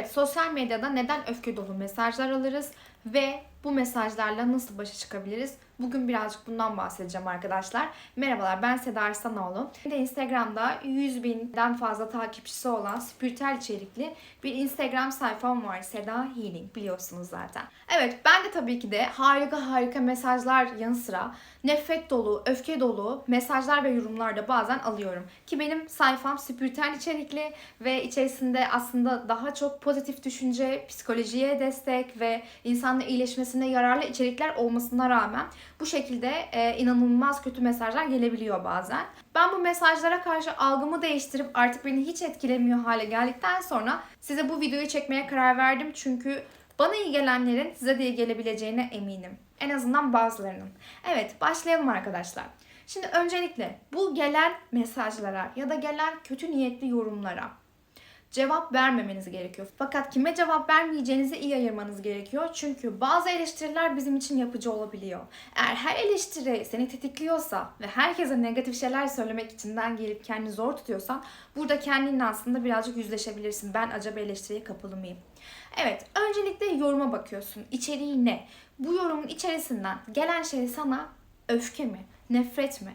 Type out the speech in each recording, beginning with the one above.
Evet, sosyal medyada neden öfke dolu mesajlar alırız ve bu mesajlarla nasıl başa çıkabiliriz? Bugün birazcık bundan bahsedeceğim arkadaşlar. Merhabalar ben Seda Arslanoğlu. Bir de Instagram'da 100 binden fazla takipçisi olan spiritüel içerikli bir Instagram sayfam var. Seda Healing biliyorsunuz zaten. Evet ben de tabii ki de harika harika mesajlar yanı sıra nefret dolu, öfke dolu mesajlar ve yorumlar da bazen alıyorum. Ki benim sayfam spiritüel içerikli ve içerisinde aslında daha çok pozitif düşünce, psikolojiye destek ve insanla iyileşmesine yararlı içerikler olmasına rağmen bu şekilde e, inanılmaz kötü mesajlar gelebiliyor bazen. Ben bu mesajlara karşı algımı değiştirip artık beni hiç etkilemiyor hale geldikten sonra size bu videoyu çekmeye karar verdim çünkü bana iyi gelenlerin size de iyi gelebileceğine eminim. En azından bazılarının. Evet başlayalım arkadaşlar. Şimdi öncelikle bu gelen mesajlara ya da gelen kötü niyetli yorumlara cevap vermemeniz gerekiyor. Fakat kime cevap vermeyeceğinizi iyi ayırmanız gerekiyor. Çünkü bazı eleştiriler bizim için yapıcı olabiliyor. Eğer her eleştiri seni tetikliyorsa ve herkese negatif şeyler söylemek içinden gelip kendini zor tutuyorsan burada kendinle aslında birazcık yüzleşebilirsin. Ben acaba eleştiriye kapalı mıyım? Evet, öncelikle yoruma bakıyorsun. İçeriği ne? Bu yorumun içerisinden gelen şey sana öfke mi, nefret mi?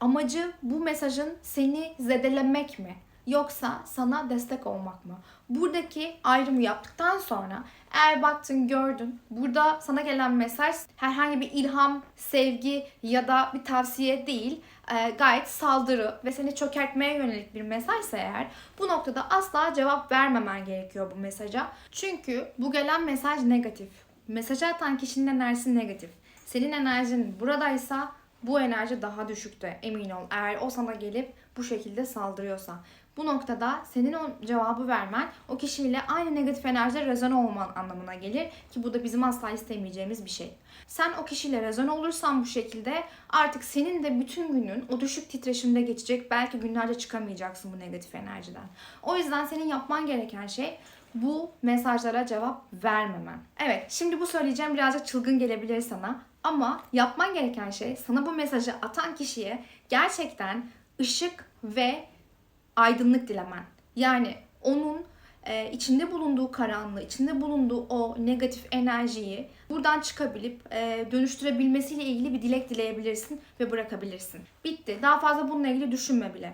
Amacı bu mesajın seni zedelemek mi? Yoksa sana destek olmak mı? Buradaki ayrımı yaptıktan sonra eğer baktın gördün burada sana gelen mesaj herhangi bir ilham, sevgi ya da bir tavsiye değil e, gayet saldırı ve seni çökertmeye yönelik bir mesajsa eğer bu noktada asla cevap vermemen gerekiyor bu mesaja. Çünkü bu gelen mesaj negatif. Mesajı atan kişinin enerjisi negatif. Senin enerjin buradaysa bu enerji daha düşükte emin ol. Eğer o sana gelip bu şekilde saldırıyorsa. Bu noktada senin o cevabı vermen o kişiyle aynı negatif enerjide rezone olman anlamına gelir ki bu da bizim asla istemeyeceğimiz bir şey. Sen o kişiyle rezone olursan bu şekilde artık senin de bütün günün o düşük titreşimde geçecek. Belki günlerce çıkamayacaksın bu negatif enerjiden. O yüzden senin yapman gereken şey bu mesajlara cevap vermemen. Evet, şimdi bu söyleyeceğim birazcık çılgın gelebilir sana ama yapman gereken şey sana bu mesajı atan kişiye gerçekten ışık ve aydınlık dilemen. Yani onun e, içinde bulunduğu karanlığı, içinde bulunduğu o negatif enerjiyi buradan çıkabilip e, dönüştürebilmesiyle ilgili bir dilek dileyebilirsin ve bırakabilirsin. Bitti. Daha fazla bununla ilgili düşünme bile.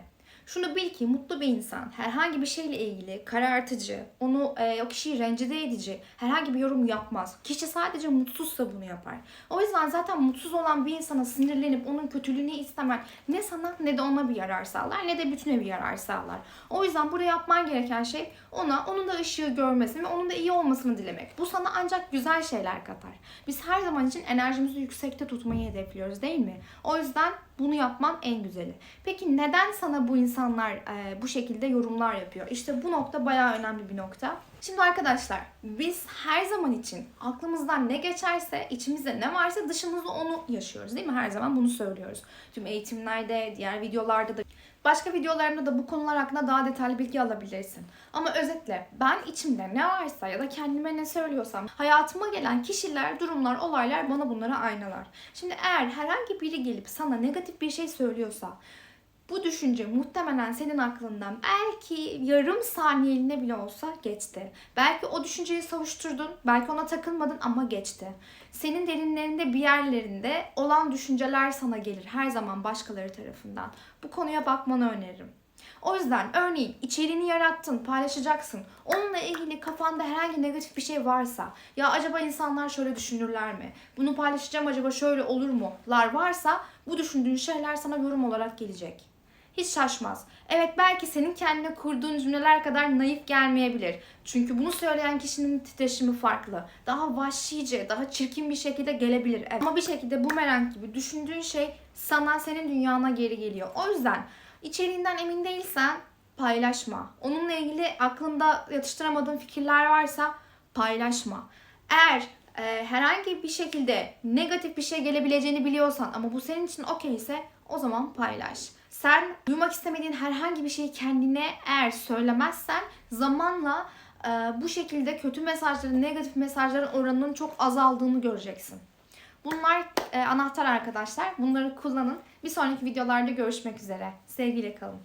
Şunu bil ki mutlu bir insan herhangi bir şeyle ilgili karartıcı, onu e, o kişiyi rencide edici herhangi bir yorum yapmaz. Kişi sadece mutsuzsa bunu yapar. O yüzden zaten mutsuz olan bir insana sinirlenip onun kötülüğünü istemen ne sana ne de ona bir yarar sağlar ne de bütüne bir yarar sağlar. O yüzden burada yapman gereken şey ona onun da ışığı görmesini ve onun da iyi olmasını dilemek. Bu sana ancak güzel şeyler katar. Biz her zaman için enerjimizi yüksekte tutmayı hedefliyoruz değil mi? O yüzden bunu yapman en güzeli. Peki neden sana bu insanlar e, bu şekilde yorumlar yapıyor? İşte bu nokta bayağı önemli bir nokta. Şimdi arkadaşlar biz her zaman için aklımızdan ne geçerse, içimizde ne varsa dışımızda onu yaşıyoruz değil mi? Her zaman bunu söylüyoruz. Tüm eğitimlerde, diğer videolarda da Başka videolarımda da bu konular hakkında daha detaylı bilgi alabilirsin. Ama özetle ben içimde ne varsa ya da kendime ne söylüyorsam hayatıma gelen kişiler, durumlar, olaylar bana bunları aynalar. Şimdi eğer herhangi biri gelip sana negatif bir şey söylüyorsa bu düşünce muhtemelen senin aklından belki yarım saniyeliğine bile olsa geçti. Belki o düşünceyi savuşturdun, belki ona takılmadın ama geçti. Senin derinlerinde bir yerlerinde olan düşünceler sana gelir her zaman başkaları tarafından. Bu konuya bakmanı öneririm. O yüzden örneğin içeriğini yarattın, paylaşacaksın. Onunla ilgili kafanda herhangi negatif bir şey varsa, ya acaba insanlar şöyle düşünürler mi? Bunu paylaşacağım acaba şöyle olur mu? Lar varsa bu düşündüğün şeyler sana yorum olarak gelecek hiç şaşmaz. Evet belki senin kendine kurduğun cümleler kadar naif gelmeyebilir. Çünkü bunu söyleyen kişinin titreşimi farklı. Daha vahşice, daha çirkin bir şekilde gelebilir. Evet. Ama bir şekilde bu merak gibi düşündüğün şey sana, senin dünyana geri geliyor. O yüzden içeriğinden emin değilsen paylaşma. Onunla ilgili aklında yatıştıramadığın fikirler varsa paylaşma. Eğer e, herhangi bir şekilde negatif bir şey gelebileceğini biliyorsan ama bu senin için okey ise o zaman paylaş. Sen duymak istemediğin herhangi bir şeyi kendine eğer söylemezsen zamanla e, bu şekilde kötü mesajların, negatif mesajların oranının çok azaldığını göreceksin. Bunlar e, anahtar arkadaşlar. Bunları kullanın. Bir sonraki videolarda görüşmek üzere. Sevgiyle kalın.